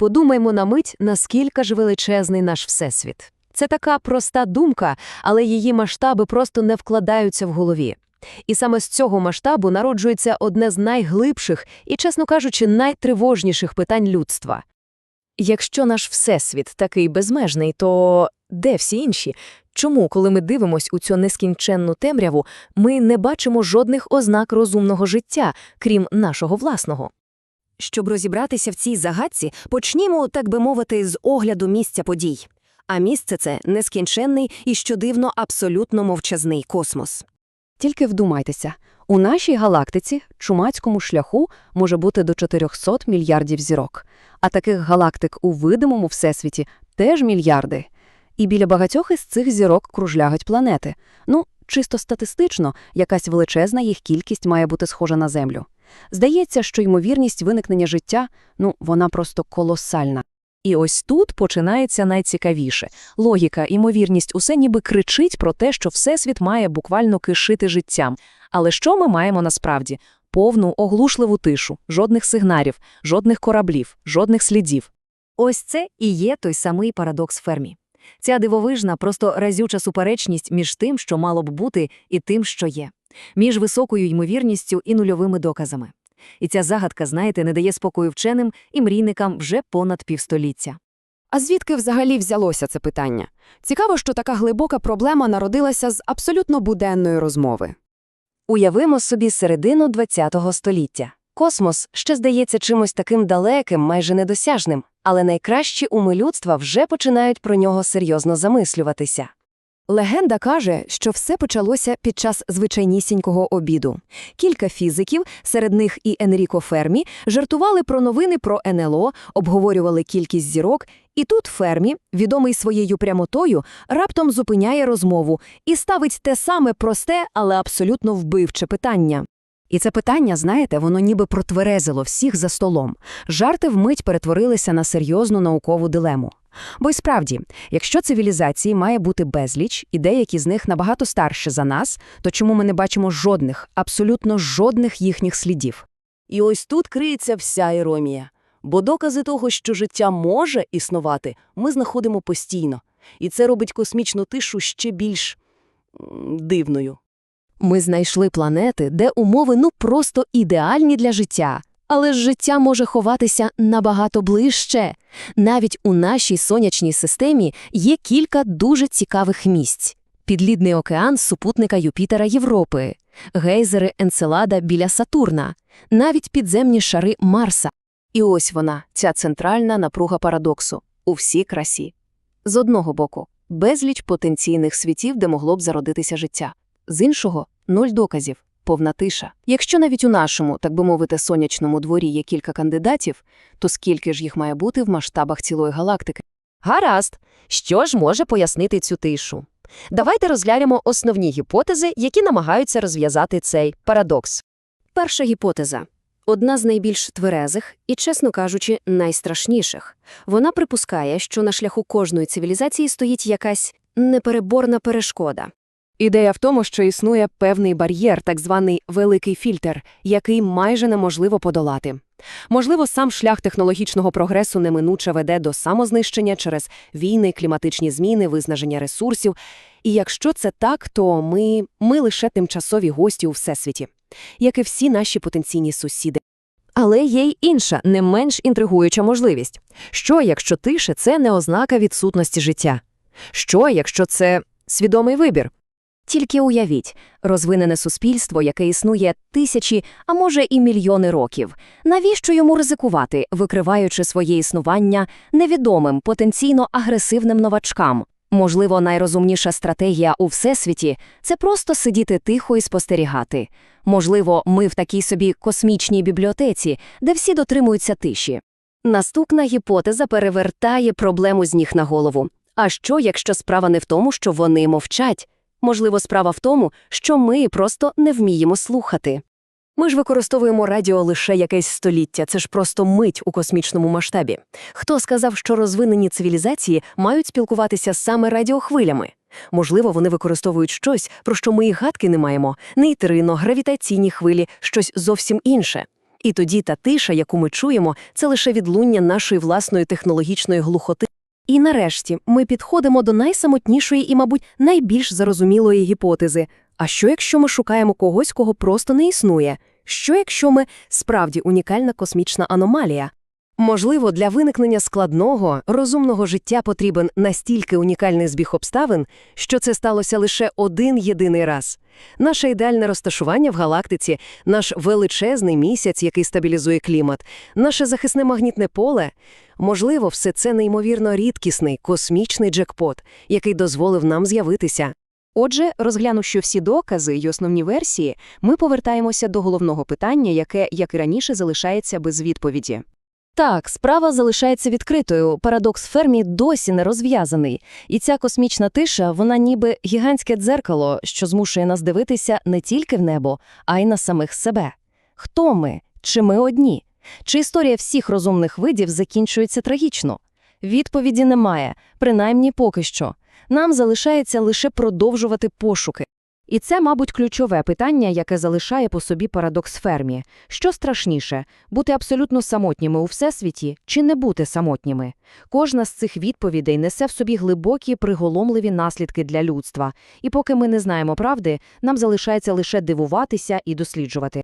Подумаймо на мить, наскільки ж величезний наш всесвіт. Це така проста думка, але її масштаби просто не вкладаються в голові. І саме з цього масштабу народжується одне з найглибших і, чесно кажучи, найтривожніших питань людства. Якщо наш всесвіт такий безмежний, то де всі інші? Чому, коли ми дивимось у цю нескінченну темряву, ми не бачимо жодних ознак розумного життя, крім нашого власного? Щоб розібратися в цій загадці, почнімо, так би мовити, з огляду місця подій. А місце це нескінченний і, що дивно, абсолютно мовчазний космос. Тільки вдумайтеся, у нашій галактиці, чумацькому шляху, може бути до 400 мільярдів зірок, а таких галактик у видимому всесвіті теж мільярди. І біля багатьох із цих зірок кружляють планети. Ну, чисто статистично, якась величезна їх кількість має бути схожа на Землю. Здається, що ймовірність виникнення життя, ну, вона просто колосальна. І ось тут починається найцікавіше. Логіка, імовірність усе ніби кричить про те, що Всесвіт має буквально кишити життям. Але що ми маємо насправді? Повну, оглушливу тишу, жодних сигналів, жодних кораблів, жодних слідів. Ось це і є той самий парадокс Фермі. Ця дивовижна, просто разюча суперечність між тим, що мало б бути, і тим, що є, між високою ймовірністю і нульовими доказами. І ця загадка, знаєте, не дає спокою вченим і мрійникам вже понад півстоліття. А звідки взагалі взялося це питання? Цікаво, що така глибока проблема народилася з абсолютно буденної розмови. Уявимо собі середину ХХ століття. Космос ще здається чимось таким далеким, майже недосяжним, але найкращі уми людства вже починають про нього серйозно замислюватися. Легенда каже, що все почалося під час звичайнісінького обіду. Кілька фізиків, серед них і Енріко Фермі, жартували про новини про НЛО, обговорювали кількість зірок, і тут Фермі, відомий своєю прямотою, раптом зупиняє розмову і ставить те саме просте, але абсолютно вбивче питання. І це питання, знаєте, воно ніби протверезило всіх за столом. Жарти вмить перетворилися на серйозну наукову дилему. Бо й справді, якщо цивілізації має бути безліч, і деякі з них набагато старші за нас, то чому ми не бачимо жодних, абсолютно жодних їхніх слідів? І ось тут криється вся іронія. Бо докази того, що життя може існувати, ми знаходимо постійно. І це робить космічну тишу ще більш дивною. Ми знайшли планети, де умови ну просто ідеальні для життя. Але ж життя може ховатися набагато ближче. Навіть у нашій сонячній системі є кілька дуже цікавих місць. Підлідний океан супутника Юпітера Європи, гейзери Енцелада біля Сатурна, навіть підземні шари Марса. І ось вона, ця центральна напруга парадоксу, у всій красі. З одного боку, безліч потенційних світів, де могло б зародитися життя. З іншого – нуль доказів, повна тиша. Якщо навіть у нашому, так би мовити, сонячному дворі є кілька кандидатів, то скільки ж їх має бути в масштабах цілої галактики? Гаразд, що ж може пояснити цю тишу? Давайте розглянемо основні гіпотези, які намагаються розв'язати цей парадокс. Перша гіпотеза. Одна з найбільш тверезих і, чесно кажучи, найстрашніших. Вона припускає, що на шляху кожної цивілізації стоїть якась непереборна перешкода. Ідея в тому, що існує певний бар'єр, так званий великий фільтр, який майже неможливо подолати. Можливо, сам шлях технологічного прогресу неминуче веде до самознищення через війни, кліматичні зміни, виснаження ресурсів. І якщо це так, то ми, ми лише тимчасові гості у всесвіті, як і всі наші потенційні сусіди. Але є й інша, не менш інтригуюча можливість. Що, якщо тиша – це не ознака відсутності життя? Що, якщо це свідомий вибір? Тільки уявіть, розвинене суспільство, яке існує тисячі, а може і мільйони років. Навіщо йому ризикувати, викриваючи своє існування невідомим, потенційно агресивним новачкам? Можливо, найрозумніша стратегія у всесвіті – це просто сидіти тихо і спостерігати. Можливо, ми в такій собі космічній бібліотеці, де всі дотримуються тиші. Наступна гіпотеза перевертає проблему з ніг на голову. А що, якщо справа не в тому, що вони мовчать? Можливо, справа в тому, що ми просто не вміємо слухати. Ми ж використовуємо радіо лише якесь століття, це ж просто мить у космічному масштабі. Хто сказав, що розвинені цивілізації мають спілкуватися саме радіохвилями? Можливо, вони використовують щось, про що ми і гадки не маємо – нейтрино, гравітаційні хвилі, щось зовсім інше. І тоді та тиша, яку ми чуємо, це лише відлуння нашої власної технологічної глухоти. І нарешті ми підходимо до найсамотнішої і, мабуть, найбільш зарозумілої гіпотези. А що якщо ми шукаємо когось, кого просто не існує? Що якщо ми справді унікальна космічна аномалія? Можливо, для виникнення складного, розумного життя потрібен настільки унікальний збіг обставин, що це сталося лише один єдиний раз. Наше ідеальне розташування в галактиці, наш величезний місяць, який стабілізує клімат, наше захисне магнітне поле. Можливо, все це неймовірно рідкісний космічний джекпот, який дозволив нам з'явитися. Отже, розглянувши всі докази й основні версії, ми повертаємося до головного питання, яке, як і раніше, залишається без відповіді. Так, справа залишається відкритою. Парадокс Фермі досі не розв'язаний. І ця космічна тиша, вона ніби гігантське дзеркало, що змушує нас дивитися не тільки в небо, а й на самих себе. Хто ми? Чи ми одні? Чи історія всіх розумних видів закінчується трагічно? Відповіді немає, принаймні поки що. Нам залишається лише продовжувати пошуки. І це, мабуть, ключове питання, яке залишає по собі парадокс Фермі. Що страшніше – бути абсолютно самотніми у всесвіті чи не бути самотніми? Кожна з цих відповідей несе в собі глибокі, приголомливі наслідки для людства. І поки ми не знаємо правди, нам залишається лише дивуватися і досліджувати.